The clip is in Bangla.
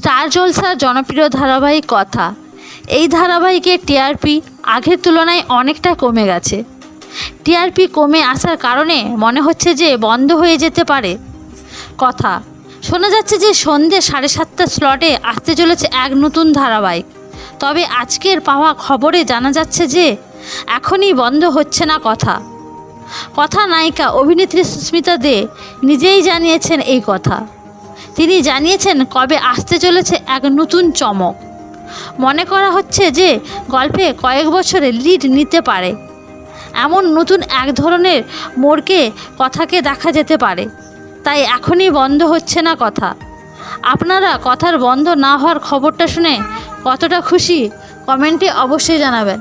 স্টার জলসার জনপ্রিয় ধারাবাহিক কথা। এই ধারাবাহিকের টিআরপি আগের তুলনায় অনেকটা কমে গেছে। টিআরপি কমে আসার কারণে মনে হচ্ছে যে বন্ধ হয়ে যেতে পারে। কথা, শোনা যাচ্ছে যে সন্ধে সাড়ে সাতটা স্লটে আসতে চলেছে এক নতুন ধারাবাহিক। তবে আজকের পাওয়া খবরে জানা যাচ্ছে যে এখনই বন্ধ হচ্ছে না কথা। কথা নায়িকা অভিনেত্রী সুস্মিতা দে নিজেই জানিয়েছেন এই কথা। তিনি জানিয়েছেন কবে আসতে চলেছে এক নতুন চমক। মনে করা হচ্ছে যে গল্পে কয়েক বছরে লিড নিতে পারে। এমন নতুন এক ধরনের মোড়কে কথাকে দেখা যেতে পারে। তাই এখনই বন্ধ হচ্ছে না কথা। আপনারা কথার বন্ধ না হওয়ার খবরটা শুনে কতটা খুশি, কমেন্টে অবশ্যই জানাবেন।